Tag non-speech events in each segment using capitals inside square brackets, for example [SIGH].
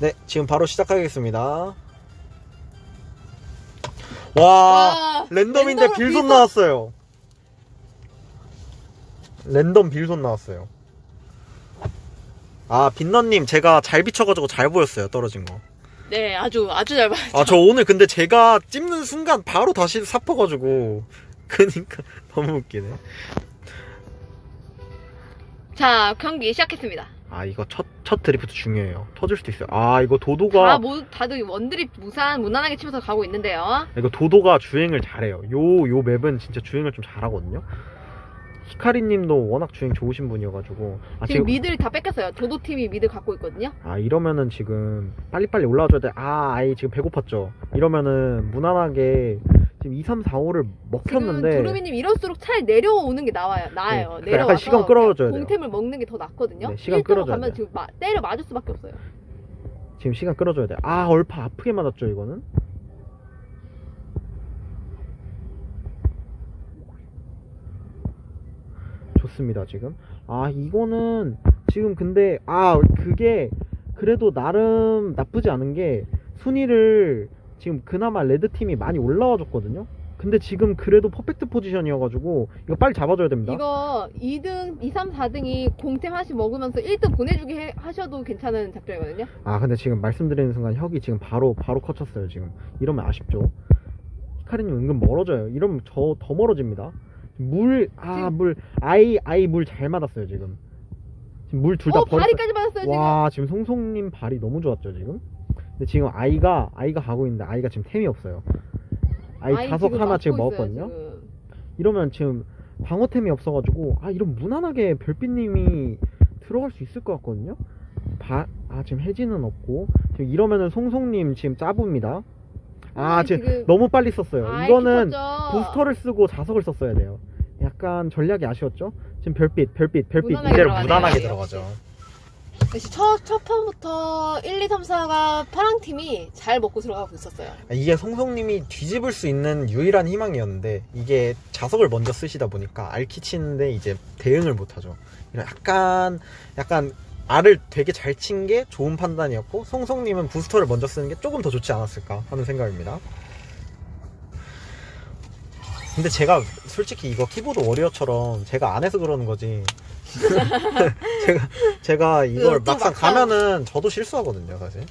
네, 지금 바로 시작하겠습니다. 와, 와, 랜덤인데 랜덤으로 빌손 빌손. 나왔어요. 랜덤 빌손 나왔어요. 아, 빛너님, 제가 잘 비춰가지고 잘 보였어요, 떨어진 거. 네, 아주 아주 잘 봤죠. 아, 저 오늘 근데 제가 찝는 순간 바로 다시 삽퍼가지고. [LAUGHS] 그니까, 너무 웃기네. 자, 경기 시작했습니다. 아, 이거 첫, 첫 드리프트 중요해요. 터질 수도 있어요. 아, 이거 다 도도가, 모두 다들 원드립 무산 무난하게 치면서 가고 있는데요. 이거 도도가 주행을 잘해요. 요, 요 맵은 진짜 주행을 좀 잘하거든요. 히카리 님도 워낙 주행 좋으신 분이어가지고. 아, 지금 미드를 다 뺏겼어요. 도도 팀이 미드 갖고 있거든요. 아 이러면은 지금 빨리빨리 올라와줘야 돼. 아 아이 지금 배고팠죠. 이러면은 무난하게 지금 2, 3, 4, 5를 지금 먹혔는데 두루미님 이럴수록 차라리 내려오는 게 나와요. 나아요. 네, 내려와서 약간 시간 끌어줘야 돼요. 공템을 먹는 게 더 낫거든요. 네, 시간 1등으로 끌어줘야 가면 돼요. 지금 마- 때려 맞을 수밖에 없어요. 지금 시간 끌어줘야 돼. 아 얼파 아프게 맞았죠 이거는. 좋습니다 지금. 아 이거는 지금 근데 아 그게 그래도 나름 나쁘지 않은 게 순위를 지금 그나마 레드 팀이 많이 올라와 줬거든요. 근데 지금 그래도 퍼펙트 포지션이어가지고 이거 빨리 잡아줘야 됩니다. 이거 2등, 2, 3, 4등이 공템 하나씩 먹으면서 1등 보내주기 해- 하셔도 괜찮은 작전이거든요. 아 근데 지금 말씀드리는 순간 혁이 지금 바로 바로 컷쳤어요 지금 이러면 아쉽죠 히카리님 은근 멀어져요 이러면 저 더 멀어집니다 물 아 지금- 물 아이 아이 물 잘 맞았어요 지금 지금 물 둘 다 어, 발이까지 맞았어요, 지금. 와 지금 송송님 발이 너무 좋았죠 지금 근데 지금 아이가 아이가 가고 있는데 아이가 지금 템이 없어요 아이, 아이 자석 하나 지금 있어요, 먹었거든요 지금. 이러면 지금 방어템이 없어가지고 아 이런 무난하게 별빛님이 들어갈 수 있을 것 같거든요. 바, 아 지금 혜진은 없고 지금 이러면은 송송님 지금 짜부입니다. 아 아, 지금, 지금- 너무 빨리 썼어요. 아이, 이거는 깊었죠. 부스터를 쓰고 자석을 썼어야 돼요. 약간 전략이 아쉬웠죠. 지금 별빛 별빛 별빛 무난하게 이대로 들어가네요. 무난하게 네. 들어가죠. 첫, 첫 판부터 1, 2, 3, 4가 파랑 팀이 잘 먹고 들어가고 있었어요. 이게 송송님이 뒤집을 수 있는 유일한 희망이었는데 이게 자석을 먼저 쓰시다 보니까 알키 치는데 이제 대응을 못하죠. 약간 약간 알을 되게 잘 친 게 좋은 판단이었고 송송님은 부스터를 먼저 쓰는 게 조금 더 좋지 않았을까 하는 생각입니다. 근데 제가 솔직히 이거 키보드 워리어처럼 제가 안 해서 그러는 거지. [LAUGHS] 제가 제가 이걸 그, 또 막상 막상- 가면은 저도 실수하거든요, 사실.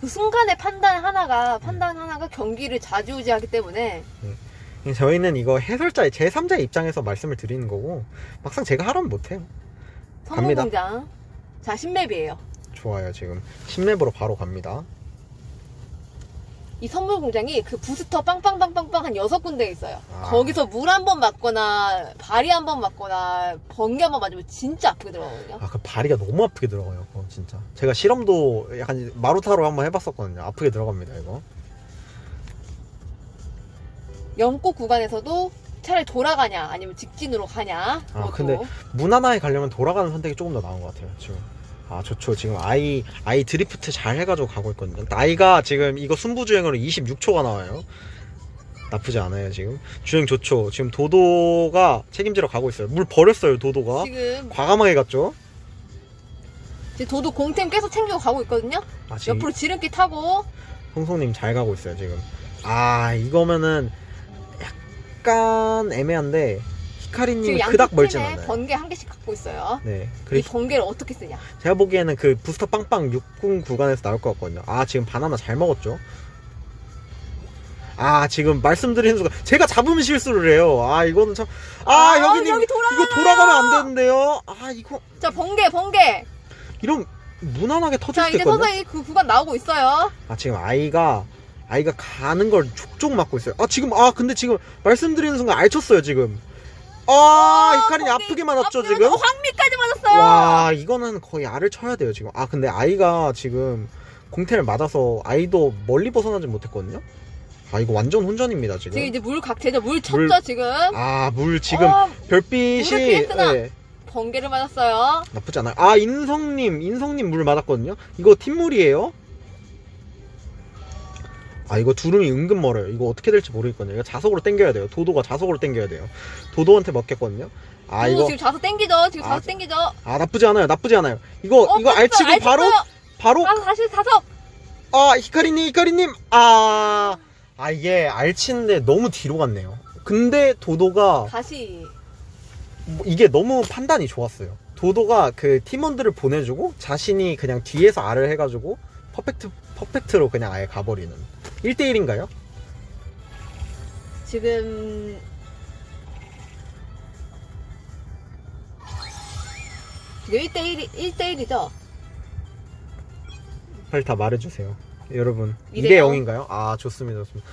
그 순간의 판단 음. 하나가, 판단 하나가 경기를 좌지우지하기 때문에 저희는 이거 해설자의 제3자의 입장에서 말씀을 드리는 거고 막상 제가 하라면 못 해요. 갑니다. 성공공장. 자, 신맵이에요. 좋아요 지금 10렙으로 바로 갑니다. 이 선물 공장이 그 부스터 빵빵빵빵빵 한 여섯 군데 있어요. 아. 거기서 물 한 번 맞거나 발이 한 번 맞거나 번개 한 번 맞으면 진짜 아프게 들어가거든요. 아그 바리가 너무 아프게 들어가요. 그거 진짜. 제가 실험도 약간 마루타로 한번 해봤었거든요. 아프게 들어갑니다 이거. 연꽃 구간에서도 차라리 돌아가냐 아니면 직진으로 가냐. 아, 그것도. 근데 무난하게 가려면 돌아가는 선택이 조금 더 나은 것 같아요 지금. 아 좋죠 지금 아이 아이 드리프트 잘 해가지고 가고 있거든요. 나이가 지금 이거 순부 주행으로 26초가 나와요. 나쁘지 않아요 지금. 주행 좋죠. 지금 도도가 책임지러 가고 있어요. 물 버렸어요 도도가. 지금 과감하게 갔죠. 이제 도도 공템 계속 챙기고 가고 있거든요. 아 지금 옆으로 지름길 타고 홍송님 잘 가고 있어요 지금. 아 이거면은 약간 애매한데 지금 히카리님이 양쪽 그닥 멀진 않아요. 번개 한 개씩 갖고 있어요. 네. 이 그리고 번개를 어떻게 쓰냐. 제가 보기에는 그 부스터 빵빵 60 구간에서 나올 것 같거든요. 아 지금 바나나 잘 먹었죠. 아 지금 말씀드리는 순간 제가 잡으면 실수를 해요. 아 이거는 참. 아, 아, 여기님 여기! 이거 돌아가면 안 되는데요. 아 이거 자 번개 번개. 이런 무난하게 터질 자 수도 이제 있거든요. 서서히 그 구간 나오고 있어요. 아 지금 아이가 아이가 가는 걸 족족 막고 있어요. 아 지금 아 근데 지금 말씀드리는 순간 알쳤어요 지금. 아 번개 아프게 맞았죠 앞으로 지금. 황미까지 맞았어요. 와 이거는 거의 알을 쳐야 돼요 지금. 아 근데 아이가 지금 공태를 맞아서 아이도 멀리 벗어나지 못했거든요. 아 이거 완전 혼전입니다 지금. 지금 이제 물 각제죠. 물 쳤죠 물- 지금. 아 물 지금 어, 별빛이 물을 피했으나. 네, 번개를 맞았어요. 나쁘지 않아요. 아 인성님 인성님 물 맞았거든요. 이거 팀물이에요. 아 이거 두rum이 은근 멀어요. 이거 어떻게 될지 모르겠거든요. 이거 자석으로 당겨야 돼요. 도도가 자석으로 당겨야 돼요. 도도한테 먹겠거든요. 아 도도 이거 지금 자석 땡기죠. 지금 아, 자석 땡기죠. 아 나쁘지 않아요. 나쁘지 않아요. 이거 어, 이거. 알치고 바로. 바로 아, 다시 자석. 아 히카리님 히카리님 아, 아 이게 알치인데 너무 뒤로 갔네요 근데 도도가 다시 뭐 이게 너무 판단이 좋았어요 도도가 그 팀원들을 보내주고 자신이 그냥 뒤에서 알을 해가지고 퍼펙트 퍼펙트로 그냥 아예 가버리는 1대1인가요? 지금 지금 1대1, 1대1이죠? 빨리 다 말해주세요 여러분 이대 2대 영. 0인가요? 아 좋습니다 좋습니다